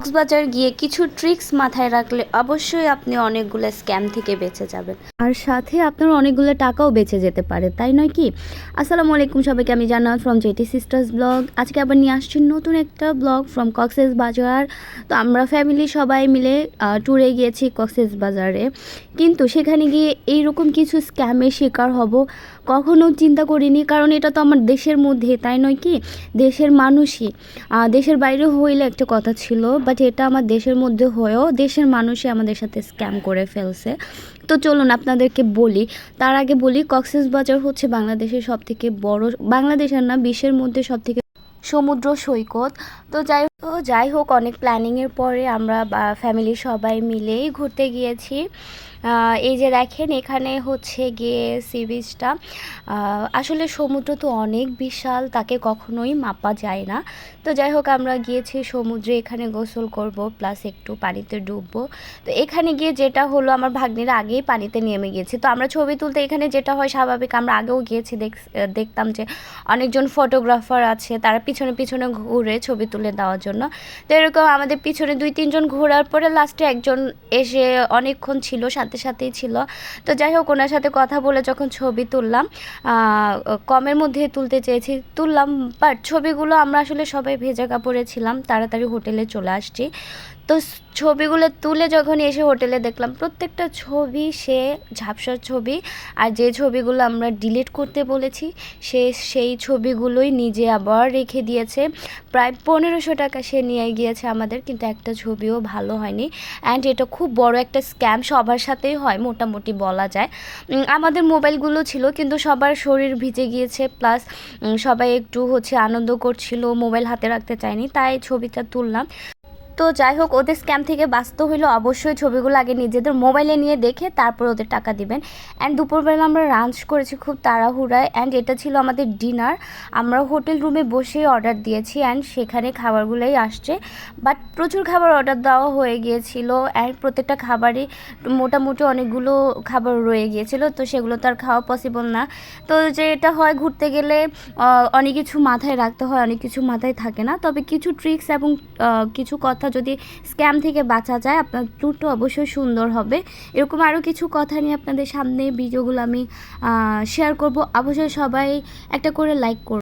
কক্সবাজার গিয়ে কিছু ট্রিক্স মাথায় রাখলে অবশ্যই আপনি অনেকগুলো স্ক্যাম থেকে বেঁচে যাবেন। আর সাথে আপনার অনেকগুলো টাকাও বেঁচে যেতে পারে, তাই নয় কি? আসসালামু আলাইকুম সবাইকে, আমি জান্নাত ফ্রম জেটি সিস্টার্স ব্লগ আজকে আবার নিয়ে আসছি নতুন একটা ব্লগ ফ্রম কক্সেস বাজার তো আমরা ফ্যামিলি সবাই মিলে ট্যুরে গিয়েছি কক্সেস বাজারে কিন্তু সেখানে গিয়ে এইরকম কিছু স্ক্যামের শিকার হব কখনো চিন্তা করিনি, কারণ এটা তো আমার দেশের মধ্যে, তাই নয় কি? দেশের মানুষই। দেশের বাইরে হইলে একটা কথা ছিল বাট এটা আমার দেশের মধ্যে হয়েও দেশের মানুষই আমাদের সাথে স্ক্যাম করে ফেলছে। তো চলুন আপনাদেরকে বলি, তার আগে বলি কক্সেস বাজার হচ্ছে বাংলাদেশের সব থেকে বড় বাংলাদেশের না, বিশ্বের মধ্যে সব থেকে সমুদ্র সৈকত। তো যাই হোক যাই হোক, অনেক প্ল্যানিংয়ের পরে আমরা ফ্যামিলির সবাই মিলেই ঘুরতে গিয়েছি। এই যে দেখেন, এখানে হচ্ছে গিয়ে সি বিচটা আসলে সমুদ্র তো অনেক বিশাল, তাকে কখনোই মাপা যায় না। তো যাই হোক, আমরা গিয়েছি সমুদ্রে, এখানে গোসল করব প্লাস একটু পানিতে ডুববো। তো এখানে গিয়ে যেটা হলো, আমার ভাগ্নিরা আগেই পানিতে নেমে গিয়েছে। তো আমরা ছবি তুলতে এখানে যেটা হয় স্বাভাবিক, আমরা আগেও গিয়েছি, দেখ, দেখতাম যে অনেকজন ফটোগ্রাফার আছে, তারা পিছনে পিছনে ঘুরে ছবি তুলে দেওয়ার জন্য। তো এরকম আমাদের পিছনে দুই, তিনজন ঘোরার পরে লাস্টে একজন এসে অনেকক্ষণ ছিল সাথে সাথেই ছিল। তো যাই হোক, ওনার সাথে কথা বলে যখন ছবি তুললাম কমের মধ্যে তুলতে চেয়েছি, তুললাম বাট ছবিগুলো আমরা আসলে সবাই ভেজা কাপড়ে ছিলাম, তাড়াতাড়ি হোটেলে চলে আসছি। তো ছবিগুলো তুলে যখন এসে হোটেলে দেখলাম, প্রত্যেকটা ছবি সে ঝাপসার ছবি, আর যে ছবিগুলো আমরা ডিলিট করতে বলেছি, সে সেই ছবিগুলোই নিজে আবার রেখে দিয়েছে। প্রায় পনেরোশো টাকা সে নিয়ে গিয়েছে আমাদের, কিন্তু একটা ছবিও ভালো হয়নি। অ্যান্ড এটা খুব বড় একটা স্ক্যাম সবার সাথেই হয়, মোটামুটি বলা যায়। আমাদের মোবাইলগুলো ছিল, কিন্তু সবার শরীর ভিজে গিয়েছে, প্লাস সবাই একটু হচ্ছে আনন্দ করছিল, মোবাইল হাতে রাখতে চায়নি, তাই ছবিটা তুললাম। তো যাই হোক, ওদের স্ক্যাম থেকে বাঁচতে হইলে অবশ্যই ছবিগুলো আগে নিজেদের মোবাইলে নিয়ে দেখে তারপর ওদের টাকা দিবেন। অ্যান্ড দুপুরবেলা আমরা লাঞ্চ করেছি খুব তাড়াহুড়ায়। অ্যান্ড এটা ছিল আমাদের ডিনার আমরা হোটেল রুমে বসেই অর্ডার দিয়েছি অ্যান্ড সেখানে খাবারগুলোই আসছে। বাট প্রচুর খাবার অর্ডার দেওয়া হয়ে গিয়েছিল। অ্যান্ড প্রত্যেকটা খাবারই মোটামুটি অনেকগুলো খাবার রয়ে গিয়েছিল। তো সেগুলো তো আর খাওয়া পসিবল না। তো যেটা হয় ঘুরতে গেলে অনেক কিছু মাথায় রাখতে হয়, অনেক কিছু মাথায় থাকে না। তবে কিছু ট্রিক্স এবং কিছু কথা যদি স্ক্যাম থেকে বাঁচা যায়, আপনার ট্যুরটা অবশ্যই সুন্দর হবে। এরকম আরও কিছু কথা নিয়ে আপনাদের সামনে ভিডিওগুলো আমি শেয়ার করব। অবশ্যই সবাই একটা করে লাইক করব